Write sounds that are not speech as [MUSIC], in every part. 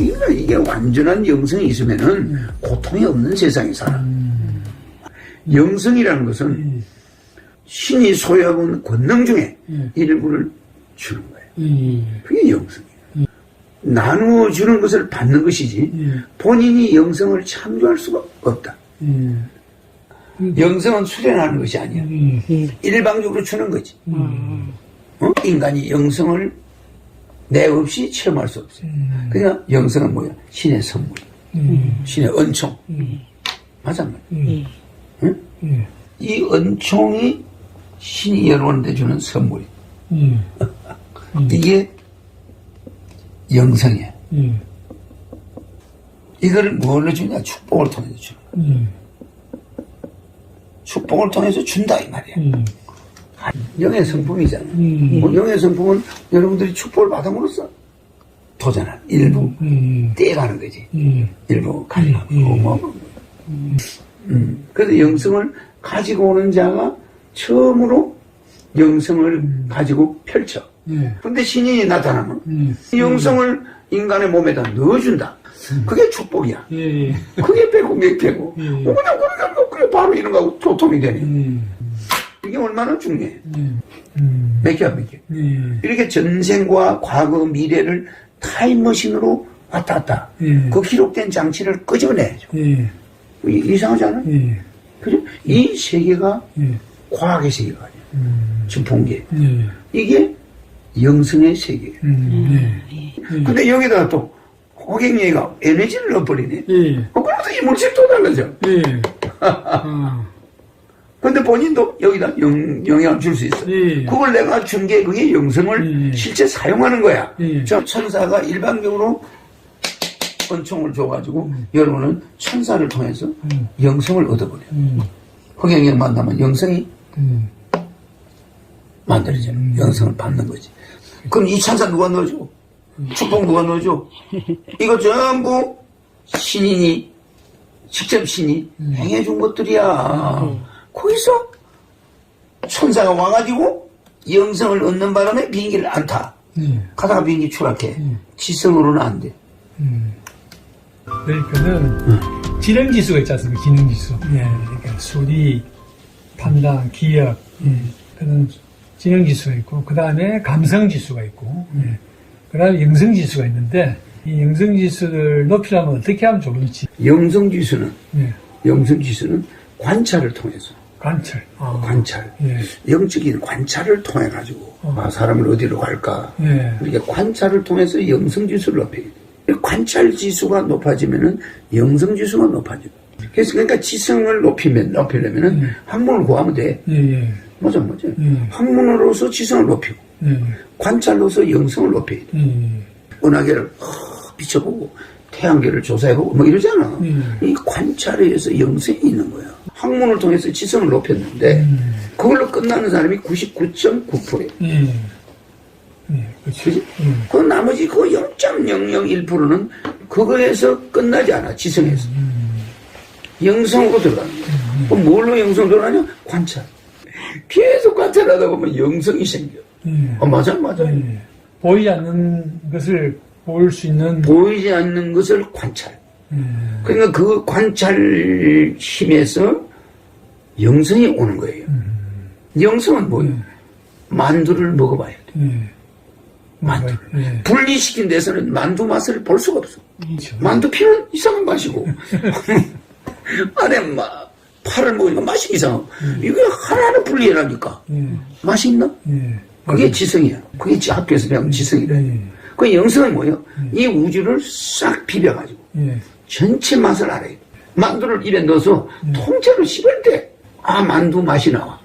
이게, 이게 완전한 영성이 있으면은 고통이 없는 세상에 살아. 영성이라는 것은 신이 소유하고 있는 권능 중에 일부를 주는 거예요. 예. 그게 영성이에요. 나누어 주는 것을 받는 것이지 본인이 영성을 창조할 수가 없다. 예. 영성은 수련하는 것이 아니야. 예. 일방적으로 주는 거지. 어? 인간이 영성을 내 없이 체험할 수 없어요. 그러니까 영성은 뭐야? 신의 선물, 신의 은총. 맞아, 말이야. 응? 예. 이 은총이 신이 여러분한테 주는 선물이. 예. 이게 영성이야. 예. 이걸 뭘로 주냐? 축복을 통해서 주는 거야. 예. 축복을 통해서 준다, 이 말이야. 예. 영의 성품이잖아. 음. 뭐 영의 성품은 여러분들이 축복을 받음으로써 도전하는 일부 예. 떼가는 거지. 예. 일부 가리고 음. 뭐. 음. 그래서 영성을 가지고 오는 자가 처음으로 영성을 가지고 펼쳐. 예. 근데 신인이 나타나면 예. 이 영성을 인간의 몸에다 넣어준다. 그게 축복이야. 예. 예. 그게 빼고 몇 빼고. 음. 뭐 그냥 그러니까 뭐 그래 바로 이런 거하고 소통이 되네. 예. 이게 얼마나 중요해. 예. 음. 몇 개야 몇 개. 예. 이렇게 전생과 과거, 미래를 타임머신으로 왔다 갔다. 예. 그 기록된 장치를 끄집어내야죠. 예. 이- 이상하지 않아요? 예. 그죠? 이 세계가 예. 과학의 세계가 아니야. 음. 지금 본 게. 예. 이게 영성의 세계예요. 음. 예. 근데 여기다가 또 호갱이가 에너지를 넣어버리네. 예. 어, 그러면서 이 물질이 또 달라져. 예. [LAUGHS] 아. 근데 본인도 여기다 영, 영향을 줄 수 있어. 예. 그걸 내가 준 게 그게 영성을 예. 실제 사용하는 거야. 예. 저 천사가 일반적으로 권총을 줘가지고 여러분은 천사를 통해서 음. 영성을 얻어버려요. 음. 허경영 만나면 영성이 음. 만들어져요. 영성을 받는 거지. 그럼 이 천사 누가 넣어줘? 축복 누가 넣어줘? 이거 전부 신인이 직접 신이 행해준 것들이야. 거기서 천사가 와가지고 영성을 얻는 바람에 비행기를 안 타. 예. 가다가 비행기 추락해. 지성으로는 안 돼. 그러니까는 지능 지수가 있지 않습니까? 기능 지수. 예. 그러니까 수리, 판단, 기억, 예. 그런 지능 지수가 있고, 그 다음에 감성 지수가 있고, 예. 그 다음에 영성 지수가 있는데, 이 영성 지수를 높이려면 어떻게 하면 좋을지, 영성 지수는 예. 영성 지수는 관찰을 통해서 관찰. 아. 관찰 예. 영적인 관찰을 통해 가지고 아, 사람을 어디로 갈까 예. 이렇게 관찰을 통해서 영성 지수를 높여야 돼. 관찰 지수가 높아지면은 영성 지수가 높아져. 그래서 그러니까 지성을 높이면 높이려면은 학문을 구하면 돼. 예. 예. 맞아 맞아. 음. 학문으로서 지성을 높이고 예. 관찰로서 영성을 높여야 돼. 예. 은하계를 어, 비춰보고 태양계를 조사해보고 뭐 이러잖아. 음. 이 관찰에 의해서 영성이 있는 거야. 학문을 통해서 지성을 높였는데 음. 그걸로 끝나는 사람이 99.9%예요. 예. 예. 그렇죠. 그지? 음. 그 나머지 그 0.001%는 그거에서 끝나지 않아. 지성에서. 영성으로 들어가는 거야. 그럼 뭘로 영성 들어가냐? 관찰. 계속 관찰하다 보면 영성이 생겨. 예. 어, 맞아, 맞아. 예. 보이지 않는 것을 볼수 있는 보이지 않는 것을 관찰. 예. 그러니까 그 관찰 힘에서 영성이 오는 거예요. 영성은 뭐예요? 만두를 먹어봐야 돼. 예. 만두. 예. 분리시킨 데서는 만두 맛을 볼 수가 없어. 그렇죠. 만두 피는 이상한 맛이고 [LAUGHS] 안에 막 파를 먹으니까 맛이 이상하고 이거 하나는 분리해라니까 예. 맛이 있나? 예. 그게 지성이야. 그게 지- 학교에서 배운 지성이래. 예. 그 영성은 뭐예요? 이 우주를 싹 비벼가지고 예. 전체 맛을 알아야 돼. 만두를 입에 넣어서 통째로 씹을 때, 아, 만두 맛이 나와.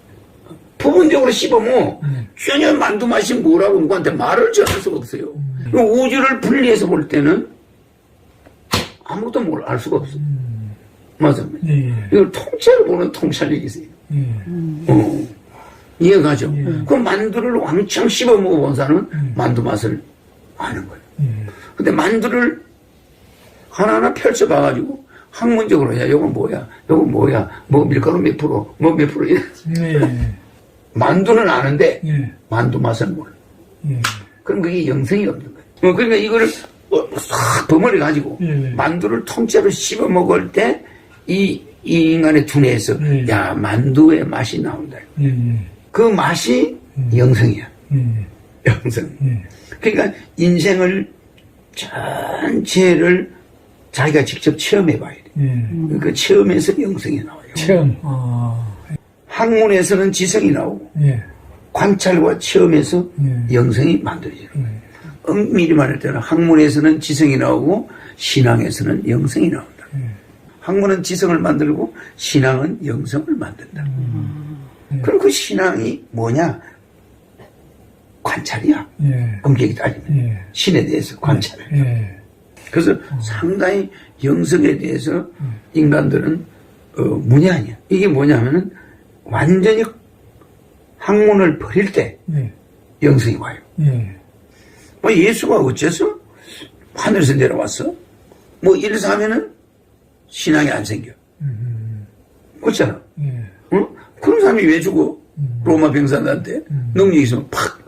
부분적으로 씹으면 전혀 만두 맛이 뭐라고 누구한테 말을 전할 수가 없어요. 그 우주를 분리해서 볼 때는 아무것도 뭘 알 수가 없어. 맞아. 예. 이걸 통째로 보는 통찰력이 있어요. 예. 어. 이해가죠? 그 만두를 왕창 씹어 먹어본 사람은 만두 맛을 아는 거예요. 예. 근데 만두를 하나하나 펼쳐봐가지고 학문적으로 야 요건 뭐야 요건 뭐야 뭐 밀가루 몇 프로 뭐 몇 프로 이래. 예. 만두는 아는데 예. 만두 맛은 몰라 예. 그럼 그게 영성이 없는 거예요 어, 그러니까 이거를 어, 싹 버무려 가지고 예. 만두를 통째로 씹어 먹을 때 이 이 인간의 두뇌에서 예. 야 만두의 맛이 나온다. 예, 예, 그 맛이 영성이야. 예, 영성. 예. 그러니까 인생을 전체를 자기가 직접 체험해 봐야 돼. 예. 그 체험에서 영성이 나와요. 체험. 아, 학문에서는 지성이 나오고 예. 관찰과 체험에서 예. 영성이 만들어지는 거예요. 예. 엄밀히 말할 때는 학문에서는 지성이 나오고 신앙에서는 영성이 나온다. 예. 학문은 지성을 만들고 신앙은 영성을 만든다. 예. 그리고 그 신앙이 뭐냐? 관찰이야. 예. 엄격히 따지면. 예. 신에 대해서 관찰을. 예. 그래서 상당히 영성에 대해서 인간들은 어, 문외한이야. 이게 뭐냐면은 완전히 학문을 버릴 때 예. 영성이 와요. 예. 뭐 예수가 어째서 하늘에서 내려왔어? 뭐 이래서 하면은 신앙이 안 생겨. 그렇잖아. 예. 응? 그런 사람이 왜 죽어? 로마 병사들한테 능력이 있으면 팍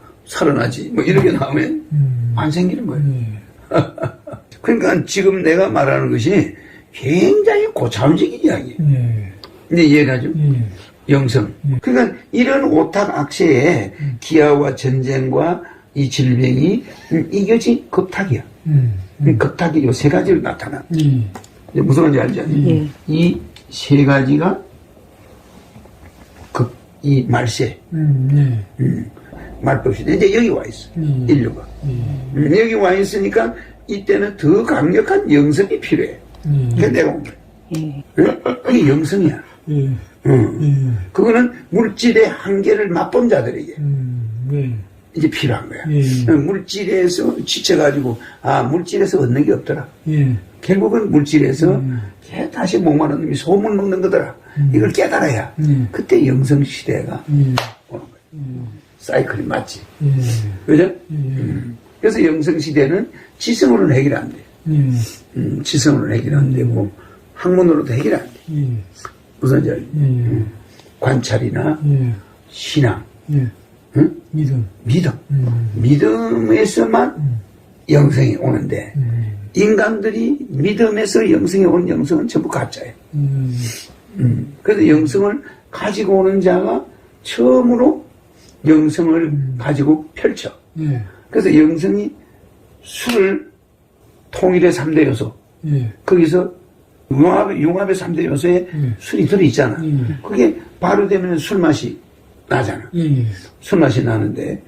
살아나지. 뭐 이렇게 나오면 음. 안 생기는 거예요. 예. [LAUGHS] 그러니까 지금 내가 말하는 것이 굉장히 고차원적인 이야기예요. 예. 이제 이해가죠? 예. 영성. 그러니까 이런 오탄 악세에 기아와 전쟁과 이 질병이 음, 이것이 급탁이야. 음. 이 급탁이 요 세 가지로 나타나. 예. 이제 무슨 말인지 알지? 예. 이세 가지가 급, 이 말세, 음. 예. 말법시 이제 여기 와 있어. 음. 인류가. 음, 여기 와 있으니까 이때는 더 강력한 영성이 필요해. 예. 그게 내가 온 거야. 예. 그게 영성이야. 예. 응. 예. 그거는 물질의 한계를 맛본 자들에게 음. 예. 이제 필요한 거야. 예. 물질에서 지쳐가지고, 아, 물질에서 얻는 게 없더라. 예. 결국은 물질에서 음. 걔 다시 목마른 놈이 소문 먹는 거더라. 이걸 깨달아야 음. 그때 영성 시대가 예. 오는 거야. 사이클이 맞지. 예. 그죠? 예. 그래서 영성 시대는 지성으로는 해결 안 돼. 예. 음, 지성으로는 해결 안 되고 학문으로도 해결 안 돼. 예. 무슨 지 알지? 예. 관찰이나 예. 신앙, 예. 응? 믿음. 믿음. 음. 믿음에서만 영성이 오는데 음. 인간들이 믿음에서 영성이 오는 영성은 전부 가짜예요. 음. 음. 그래서 영성을 가지고 오는 자가 처음으로 영성을 가지고 펼쳐. 예. 그래서 영성이 술을 통일의 3대 요소, 예. 거기서 융합, 융합의 3대 요소에 음. 술이 들어있잖아. 음. 그게 발효되면 술맛이 나잖아. 예. 술맛이 나는데,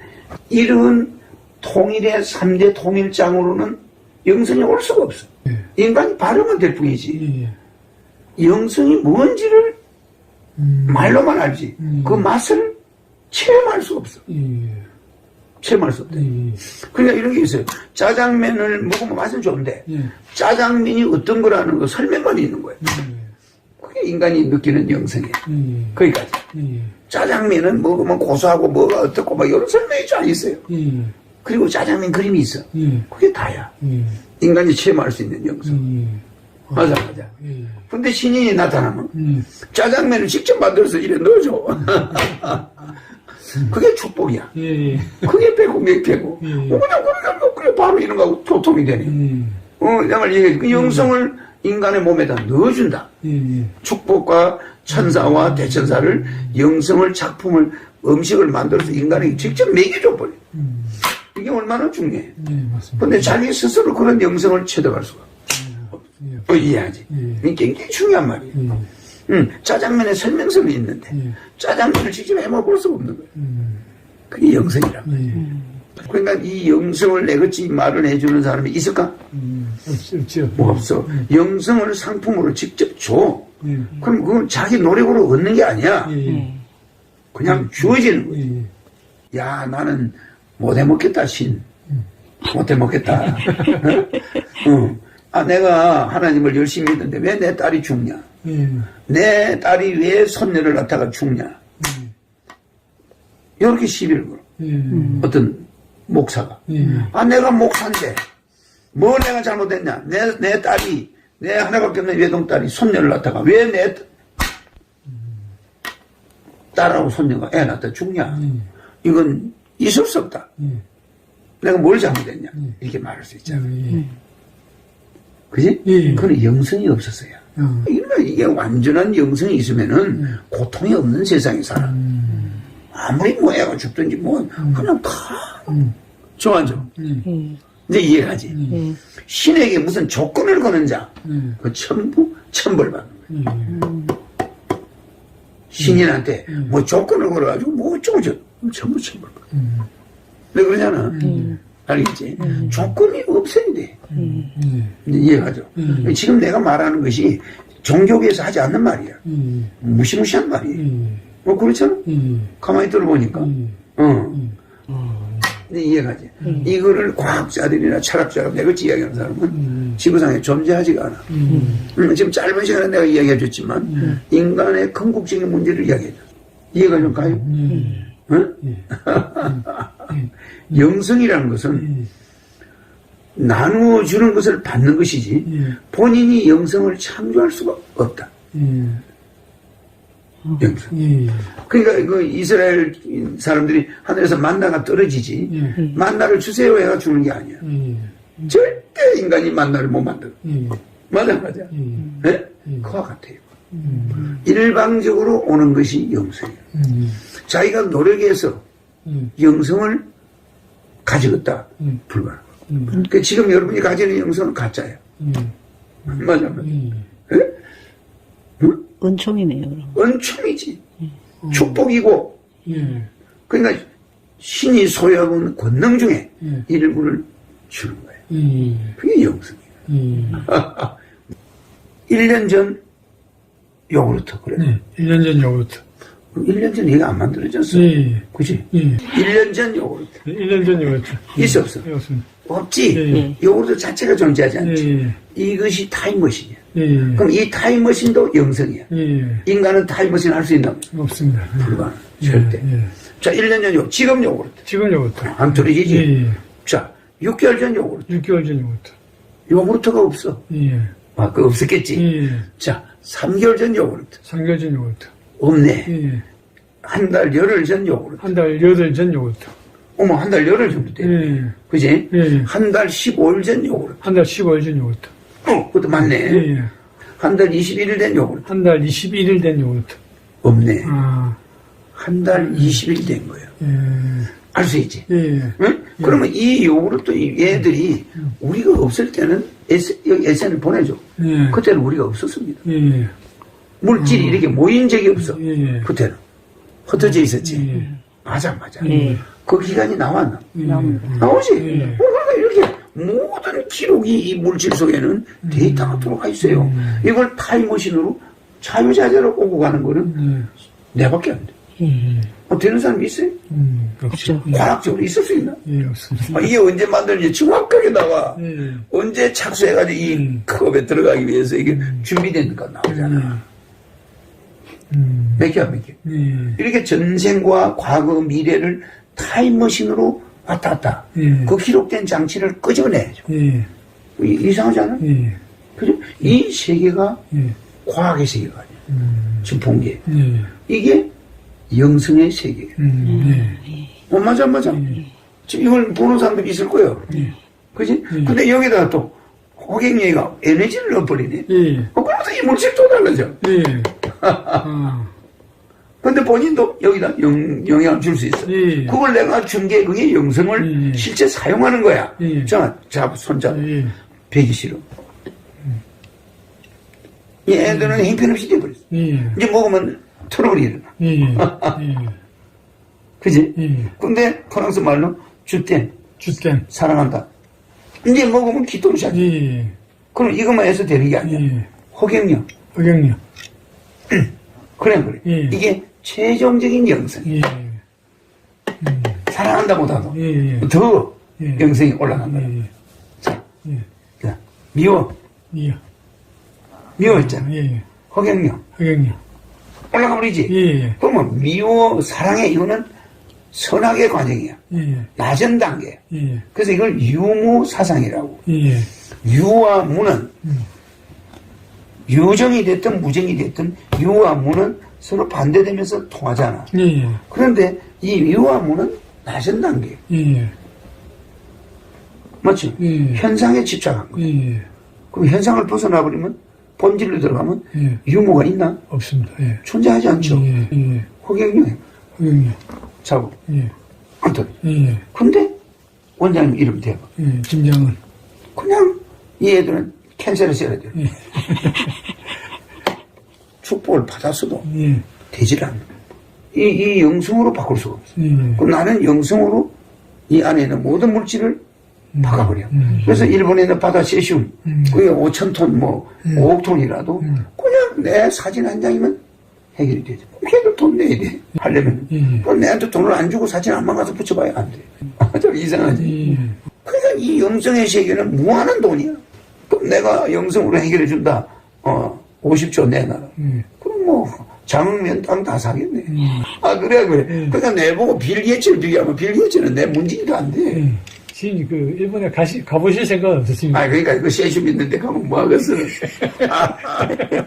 이런 통일의 3대 통일장으로는 영성이 올 수가 없어. 예. 인간이 발효만 될 뿐이지. 예. 영성이 뭔지를 음. 말로만 알지. 음. 그 맛을 체험할 수 없어. 예. 체험할 수 없대. 예. 그러니까 이런 게 있어요. 짜장면을 먹으면 맛은 좋은데, 예. 짜장면이 어떤 거라는 거 설명만 있는 거예요. 그게 인간이 느끼는 영성이에요. 예. 거기까지. 예. 짜장면은 먹으면 고소하고 뭐가 어떻고 막 이런 설명이 잘 있어요. 예. 그리고 짜장면 그림이 있어. 예. 그게 다야. 예. 인간이 체험할 수 있는 영성. 예. 맞아, 맞아. 예. 근데 신인이 나타나면 예. 짜장면을 직접 만들어서 이래 넣어줘. [LAUGHS] 그게 축복이야. 예. 그게 빼고 맥패고. 예. 어, 그냥 그러니까 뭐 그래 바로 이런 거하고 교통이 되네. 예. 어, 내가 얘기해. 그 영성을 인간의 몸에다 넣어준다. 예. 축복과 천사와 대천사를 영성을 작품을 음식을 만들어서 인간에게 직접 먹여줘 버려. 음. 이게 얼마나 중요해. 예. 맞습니다. 근데 자기 스스로 그런 영성을 채덕할 수가 없어. 예. 어, 이해하지? 예. 이게 굉장히 중요한 말이에요. 예. 응, 짜장면에 설명서는 있는데 예. 짜장면을 직접 해먹을 수가 없는 거예요. 음. 그게 말이에요. 예. 그러니까 이 영성을 내것이 말을 해주는 사람이 있을까? 음. 없-. 뭐 없어. 영성을 상품으로 직접 줘. 예. 그럼 그건 자기 노력으로 얻는 게 아니야. 예. 예. 그냥 주어지는 거야. 예. 야, 나는 못 해먹겠다, 신. 못 해먹겠다. [LAUGHS] 어? 어. 아, 내가 하나님을 열심히 믿는데 왜 내 딸이 죽냐? 예. 내 딸이 왜 손녀를 낳다가 죽냐? 이렇게 시비를 걸어. 예. 어떤 목사가. 예. 아, 내가 목사인데, 뭐 내가 잘못했냐? 내, 내 딸이, 내 하나밖에 없는 외동딸이 손녀를 낳다가 왜 내 딸하고 손녀가 애 낳다 죽냐? 예. 이건 있을 수 없다. 예. 내가 뭘 잘못했냐 이렇게 말할 수 있잖아. 예. 그지? 예. 그는 영성이 없었어요. 어. 이거 이게 완전한 영성이 있으면은 고통이 없는 세상에 살아. 아무리 뭐 애가 죽든지 뭐 그냥 다 좋아져. 이제 이해가지. 신에게 무슨 조건을 거는 자, 음. 그 천부 천벌 받는 거야. 예. 신인한테 뭐 조건을 걸어가지고 뭐 어쩌고 저 전부 천벌 받아. 왜 그러잖아. 알겠지? 조건이 없어야 돼. 예. 이제 이해가죠? 지금 내가 말하는 것이 종교계에서 하지 않는 말이야. 예. 무시무시한 말이에요. 예. 뭐 그렇잖아? 예. 가만히 들어보니까. 어. 근데 이해가지? 이거를 과학자들이나 철학자가 내가 이야기하는 사람은 지구상에 존재하지가 않아. 음, 지금 짧은 시간에 내가 이야기해 줬지만 인간의 궁극적인 문제를 이야기해 줘. 이해가 좀 가요? 응? [LAUGHS] 영성이라는 것은 나누어 주는 것을 받는 것이지 예. 본인이 영성을 창조할 수가 없다. 예. 영성. 예. 그러니까 그 이스라엘 사람들이 하늘에서 만나가 떨어지지 예. 만나를 주세요 해가 주는 게 아니야. 예. 절대 인간이 만나를 못 만들어. 예. 맞아 맞아. 예. 네? 그와 같아요. 일방적으로 오는 것이 영성이에요. 음. 자기가 노력해서 음. 영성을 가지겠다 음. 불가능. 음. 그러니까 지금 여러분이 가지는 영성은 가짜예요. 예. 맞아 맞아. 예. 네? 은총이네요, 그럼. 은총이지. 축복이고 예. 그러니까 신이 소유하고 권능 중에 예. 일부를 주는 거예요. 예. 그게 영성이에요. 예. [LAUGHS] 1년 전 요구르트 그래. 네. 1년 전 요구르트. 1년 전 얘가 안 만들어졌어. 예. 그지? 예. 1년 전 요구르트. 1년 전 요구르트. 있어 없어? 예, 없습니다. 없지? 예. 요구르트 자체가 존재하지 않지. 예. 이것이 타임머신이야. 예. 그럼 이 타임머신도 영성이야. 예. 인간은 타임머신 할 수 있나? 없습니다. 불가능. 절대. 예. 예. 자, 1년 전 요구르트. 지금 요구르트. 지금 요구르트. 안 틀어지지? 예. 자, 6개월 전 요구르트. 6개월 전 요구르트. 요구르트가 없어. 예. 아, 그 없었겠지? 예. 자, 3개월 전 요구르트. 3개월 전 요구르트. 없네. 예. 한 달 열흘 전 요구르트. 한달 여덟 전 요구르트. 어머, 한 달 열흘 정도 돼. 예. 그지? 예. 한달 15일 전 요구르트. 한 달 15일 전 요구르트. 어, 그것도 맞네. 예. 한 달 21일 된 요구르트. 한 달 21일 된 요구르트. 없네. 아. 한 달 20일 된 거예요. 예. 알 수 있지? 예. 응? 그러면 이 요구르트 이 얘들이 우리가 없을 때는 여기 SN을 보내줘. 예. 그때는 우리가 없었습니다. 예. 물질이 이렇게 모인 적이 없어. 예. 그때는. 흩어져 있었지. 예. 맞아, 맞아. 예. 그 기간이 나왔나? 예. 나오지? 예. 어, 그러니까 이렇게 모든 기록이 이 물질 속에는 데이터가 들어가 있어요. 이걸 타임머신으로 자유자재로 오고 가는 거는 예. 내밖에 안 돼. 예. 어, 되는 사람이 있어요? 음, 없죠. 과학적으로 있을 수 있나? 예, 없습니다. 아, 이게 언제 만들어지 정확하게 나와. 예. 언제 착수해가지고 이 음. 컵에 들어가기 위해서 이게 준비되니까 나오잖아. 음. 몇 개야, 몇 개. 예. 이렇게 전생과 과거, 미래를 타임머신으로 왔다 갔다. 예. 그 기록된 장치를 끄집어내야죠. 예. 이- 이상하잖아? 예. 그죠? 이 세계가 예. 과학의 세계가 아니야. 음. 지금 본 게. 예. 이게 영성의 세계예요. 음. 예. 어, 맞아, 맞아. 지금 이걸 보는 사람들이 있을 거예요. 그지? 근데 여기다가 또 호갱이가 에너지를 넣어버리네. 예. 어, 그러면서 이 물질이 또 달라져. 예. 아. 근데 본인도 여기다 영, 영향을 줄 수 있어. 예. 그걸 내가 준 게 그게 영성을 예. 실제 사용하는 거야. 예. 자, 잡, 손잡. 예. 배기 싫어. 이 애들은 형편없이 돼버렸어. 예. 이제 먹으면 트러블이 일어나. 예. 예. 그지? 예. 근데 프랑스 말로 주땐 주댐. 사랑한다. 이제 먹으면 시작해. 예. 그럼 이것만 해서 되는 게 아니야. 예. 호갱력. 허경 영. 그래, 그래. 예. 이게 최종적인 영성. 예. 사랑한다보다도 예. 예. 더 예. 영성이 올라간다. 예. 자, 예. 자, 미워. 예. 미워했잖아. 예. 호갱력. 허경영. 올라가 버리지. 예. 그러면 미워, 사랑해, 이거는 선악의 과정이야. 예. 낮은 단계. 예. 그래서 이걸 유무 사상이라고. 예. 유와 무는 유정이 됐든 무정이 됐든 유와 무는 서로 반대되면서 통하잖아. 예. 그런데 이 유와 무는 낮은 단계. 예. 맞지? 예. 현상에 집착한 거야. 예. 그럼 현상을 벗어나 버리면 본질로 들어가면 예. 유무가 있나? 없습니다. 예. 존재하지 않죠. 예. 예. 허경영 허경이. 자고 예. 안토니. 예. 근데 원장님 이름 대봐. 예. 김장은. 그냥 이 애들은 캔슬을 써야 돼. 예. [LAUGHS] 축복을 받았어도 예. 되질 않아. 이, 이 영성으로 바꿀 수가 없어. 예. 그럼 나는 영성으로 이 안에 있는 모든 물질을 바꿔버려. 음. 그래서 일본에 있는 바다 세슘, 음. 그게 5천 톤, 뭐, 5억 톤이라도 그냥 내 사진 한 장이면 해결이 되죠. 걔도 돈 내야 돼. 하려면. 음. 그럼 내한테 돈을 안 주고 사진 안 망가서 붙여봐야 안 돼. 아, [LAUGHS] 좀 이상하지. 예. 그러니까 이 영성의 세계는 무한한 돈이야. 그럼 내가 영성으로 해결해준다. 어, 50조 내놔라. 예. 그럼 뭐, 장흥면 땅 다 사겠네. 음. 아, 그래, 그래. 그러니까 내보고 빌 게이츠를 비교하면 빌 게이츠는 내 문진이도 안 돼. 예. 지금 그 일본에 가시 가보실 생각은 없으십니까? 아, 그러니까 이거 세슘 있는데 가면 뭐 하겠어. [LAUGHS]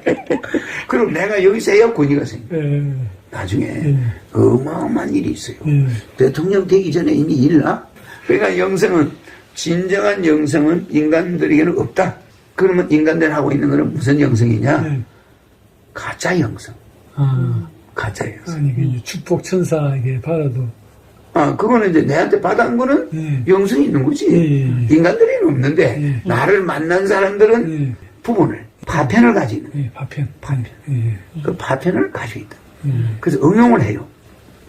[LAUGHS] 그럼 내가 여기서 에어컨이가 생겨. 예. 나중에 음. 어마어마한 일이 있어요. 음. 대통령 되기 전에 이미 일나? 그러니까 영성은, 진정한 영성은 인간들에게는 없다. 그러면 인간들 하고 있는 거는 무슨 영성이냐? 예. 가짜 영성. 아. 가짜 영성. 아니 그 이제 축복 천사에게 받아도 아, 그거는 이제 내한테 받은 거는 예. 영성이 있는 거지. 예, 예, 예. 인간들에는 없는데, 예. 나를 만난 사람들은 예. 부분을, 파편을 가지고 있는. 예. 파편. 파편. 예. 그 파편을 가지고 있다. 예. 그래서 응용을 해요.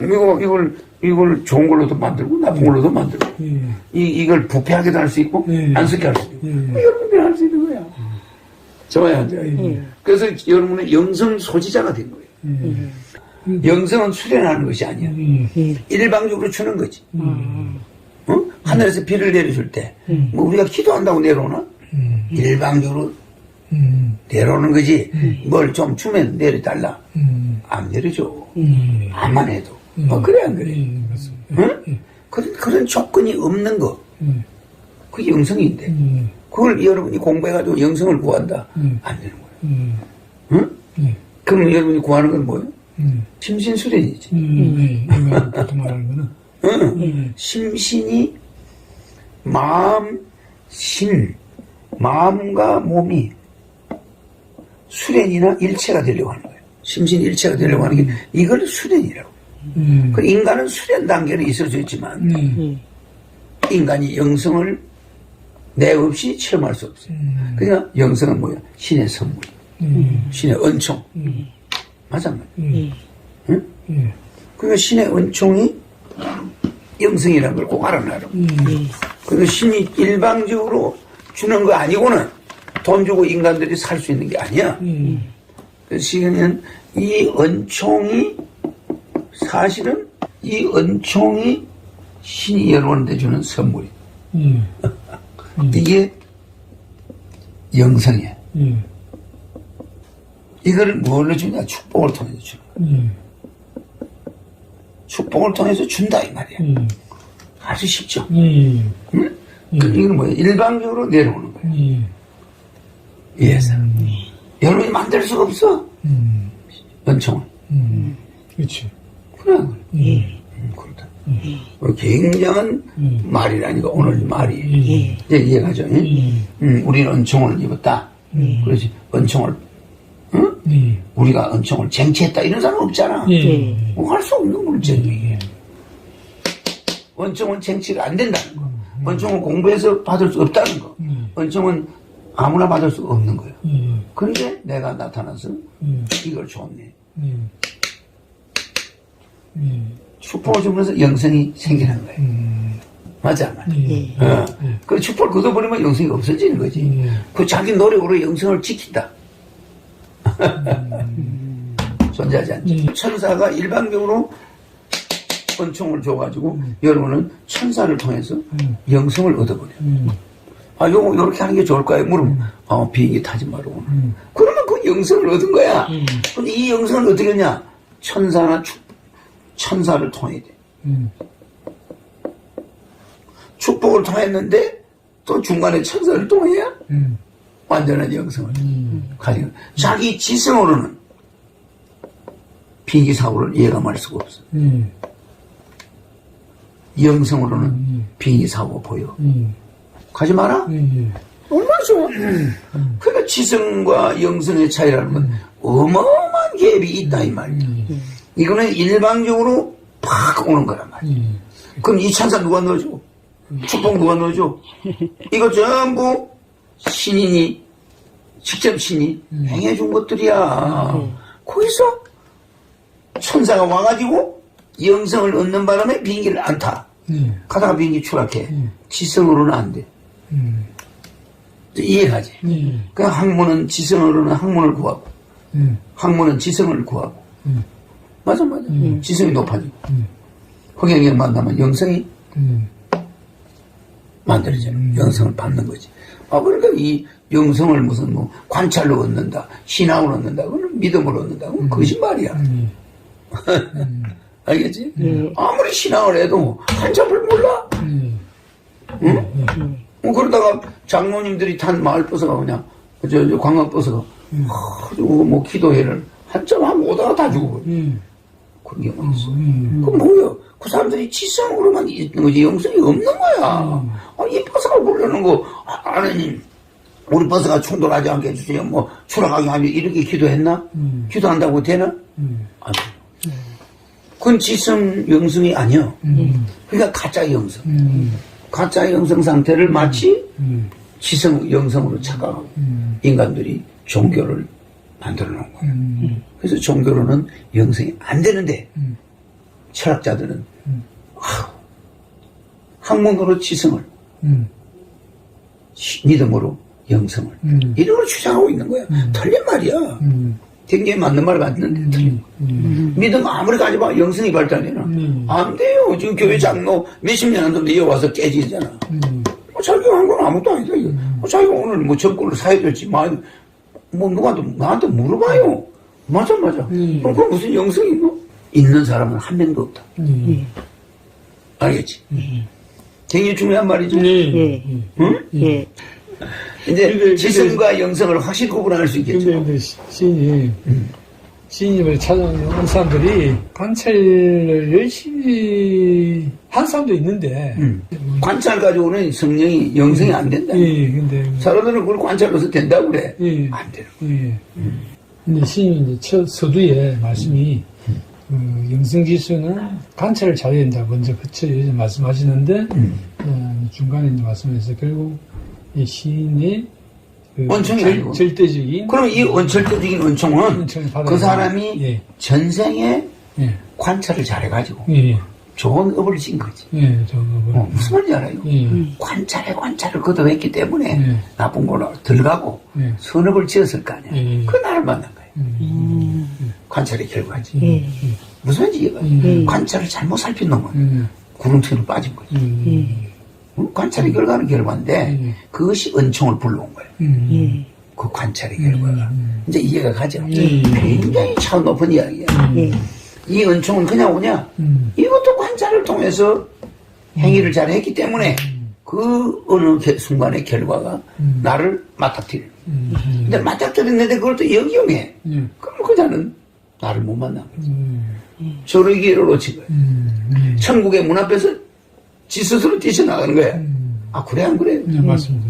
이거, 이걸, 이걸 좋은 걸로도 만들고, 나쁜 걸로도 만들고. 예. 이, 이걸 부패하게도 할 수 있고, 예. 안 쓰게 할 수 있고. 예. 여러분들이 할 수 있는 거야. 좋아요, 안 좋아요? 예. 그래서 여러분은 영성 소지자가 된 거예요. 예. 영성은 수련하는 것이 아니야. 예. 일방적으로 주는 거지. 음. 어? 하늘에서 비를 내려줄 때, 뭐 우리가 기도한다고 내려오나? 음. 일방적으로 음. 내려오는 거지. 뭘좀 주면 내려달라. 음. 안 내려줘. 예. 암만 해도. 어, 그래, 안 그래? 예. 맞습니다. 응? 그런, 그런 조건이 없는 거. 예. 그게 영성인데. 예. 그걸 여러분이 공부해가지고 영성을 구한다. 음. 안 되는 거야. 예. 응? 예. 그럼 여러분이 구하는 건 뭐예요? 예. 심신수련이지. 음, 예. 이거 보통 말하는 거는 응. 예. 심신이 마음, 신, 마음과 몸이 수련이나 일체가 되려고 하는 거예요. 심신 일체가 되려고 하는 게 이걸 수련이라고. 예. 그 인간은 수련 단계는 있을 수 있지만 예. 인간이 영성을 내 없이 체험할 수 없어요. 음. 그러니까 영성은 뭐야? 신의 선물, 예. 신의 은총. 음. 맞아, 맞아. 예. 응? 예. 그러니까 신의 은총이 영성이라는 걸 꼭 알아놔라. 예. 그리고 신이 일방적으로 주는 거 아니고는 돈 주고 인간들이 살 수 있는 게 아니야. 예. 그래서 시간은 이 은총이 사실은 이 은총이 신이 여러분한테 주는 선물이. 예. 이게 영성이야. 예. 이걸 뭘로 주냐? 축복을 통해서 주는 거야. 예. 축복을 통해서 준다 이 말이야. 예. 아주 쉽죠. 예. 응? 그 이건 뭐야? 일방적으로 내려오는 거야. 예. 이해서. 여러분이 만들 수가 없어. 음. 은총을. 음. 그렇지. 그래. 예. 음, 그렇다. 어, 굉장한 음. 말이라니까 오늘 말이. 예. 이제 이해가죠? 응? 예. 음, 우리는 은총을 입었다. 음. 그렇지. 은총을, 응? 예. 우리가 은총을 쟁취했다. 이런 사람 없잖아. 예. 뭐 할수 없는 물질이에요. 은총은 쟁취가 안 된다는 거. 은총은 공부해서 받을 수 없다는 거. 음. 은총은 아무나 받을 수 없는 거예요. 예. 근데 내가 나타나서 예. 이걸 줬네. 예. 예. 축복을 주면서 영성이 생기는 거예요. 음. 맞아, 맞아. 예. 어. 그 축복을 걷어버리면 영성이 없어지는 거지. 예. 그 자기 노력으로 영성을 지킨다. [LAUGHS] 존재하지 않죠. 음. 천사가 일방적으로 은총을 줘가지고 여러분은 천사를 통해서 음. 영성을 얻어버려. 음. 아, 요거, 요렇게 하는 게 좋을까요? 물으면, 어, 비행기 타지 말고. 음. 그러면 그 영성을 얻은 거야. 음. 근데 이 영성을 어떻게 하냐? 천사나 축, 천사를 통해야 돼. 음. 축복을 통했는데 또 중간에 천사를 통해야 음. 완전한 영성을 음. 가지고 자기 지성으로는 비행기 사고를 예감할 수가 없어. 음. 영성으로는 음. 비행기 사고가 보여. 음. 가지 마라? 예, 예. 얼마나 좋아. 그러니까 지성과 영성의 차이라는 건 어마어마한 갭이 있다, 이 말이야. 이거는 일방적으로 팍 오는 거란 말이야. 예. 그럼 이 찬사 누가 넣어줘? 축복 누가 넣어줘? 이거 전부 신인이, 직접 신이 행해준 것들이야. 거기서 천사가 와가지고 영성을 얻는 바람에 비행기를 안 타. 예. 가다가 비행기 추락해. 음. 지성으로는 안 돼. 음. 이해가지? 예. 그 학문은 지성으로는 학문을 구하고, 예. 학문은 지성을 구하고. 음. 맞아, 맞아. 지성이 높아지고. 음. 허경영 만나면 영성이 음. 만들어져요. 영성을 받는 거지. 아, 그러니까 이 영성을 무슨 뭐 관찰로 얻는다, 신앙으로 얻는다, 그건 믿음으로 얻는다. 그건 거짓말이야. 음. [LAUGHS] 알겠지? 아무리 신앙을 해도 한참을 몰라. 예. 응? 어, 그러다가 장로님들이 탄 마을버스가 그냥, 저, 저 관광버스가, 아, 저거 뭐 기도회를 한참 하고 오다가 다 죽어버려. 예. 그런 경우가 있어. 음. 그 뭐야? 그 사람들이 지성으로만 있는 거지 영성이 없는 거야. 아, 이 버스가 부르는 거 아, 하나님 우리 버스가 충돌하지 않게 해주세요. 뭐 추락하게 하면 이렇게 기도했나? 음. 기도한다고 되나? 음. 안 돼. 그건 지성 영성이 아니야. 음. 그러니까 가짜 영성. 음. 가짜 영성 상태를 마치 음. 지성 영성으로 착각하고 음. 인간들이 종교를 만들어 놓은 거야. 음. 그래서 종교로는 영성이 안 되는데 음. 철학자들은 음. 아, 학문으로 지성을 음. 시- 믿음으로 영성을 음. 이런 걸 주장하고 있는 거야. 틀린 말이야. 음. 굉장히 맞는 말 같는데 틀린 거. 음. 믿음 아무리 가져봐 영성이 발달되나 음. 안 돼요. 지금 교회 장로 몇십 년 한데 이어와서 깨지잖아. 음. 뭐 자기가 한 건 아무것도 아니다. 이거. 뭐 자기가 오늘 뭐 정권을 사야 될지 뭐, 뭐 누구한테 나한테 물어봐요. 맞아 맞아. 음. 그럼 그건 무슨 영성이 있노? 있는 사람은 한 명도 없다. 음. 알겠지? 굉장히 중요한 말이죠. 예. 예. 응? 예. 이제 근데- 지성과 영성을 확실히 구분할 수 있겠죠. 근데 근데 시- 시인이 시 인님을 찾아온 사람들이 관찰을 열심히 한 사람도 있는데 음. 관찰 가지고는 성령이 영성이 안 된다. 예 근데 사람들은 그걸 관찰로서 된다고 그래. 예. 안 돼요. 예 근데 시인이 이제 첫 서두에 말씀이 그 영성지수는 관찰을 잘해야 된다 먼저 그쳐 말씀하시는데 어, 중간에 이제 말씀해서 결국 이 시인이 그 원청이 절- 아니고. 절대적인 그럼 이 원철적인 은총은 은총을 받아야 그 사람이 예. 전생에 예, 관찰을 잘해가지고 예, 좋은 업을 진 거지. 예, 저거 뭐, 어, 무슨 말인지 알아요? 예, 관찰에 관찰을 거듭했기 때문에 예. 나쁜 걸로 들어가고 예. 선업을 지었을 거 아니야. 예. 그 나를 만난 거야. 음, 관찰의 결과지. 예. 무슨 말인지 이해가 음. 관찰을 잘못 살핀 놈은 음, 구름처럼 빠진 거지. 음, 어? 관찰의 결과는 결과인데 음. 그것이 은총을 불러온 거야. 음, 예. 그 관찰의 결과가. 음. 이제 이해가 가죠. 음. 굉장히 차원 높은 이야기야. 예. 이 은총은 그냥? 음, 이것도 관찰을 통해서 행위를 잘 했기 때문에 그 어느 게- 순간의 결과가 음. 나를 거야. 음, 근데 맞닥뜨렸는데 그걸 또 역용해. 음, 그럼 그자는 나를 못 만난 거지. 음, 저런 기회를 놓친 거야. 음, 음, 천국의 문 앞에서 지 스스로 뛰쳐나가는 거야. 음. 아, 그래, 안 그래? 네, 맞습니다.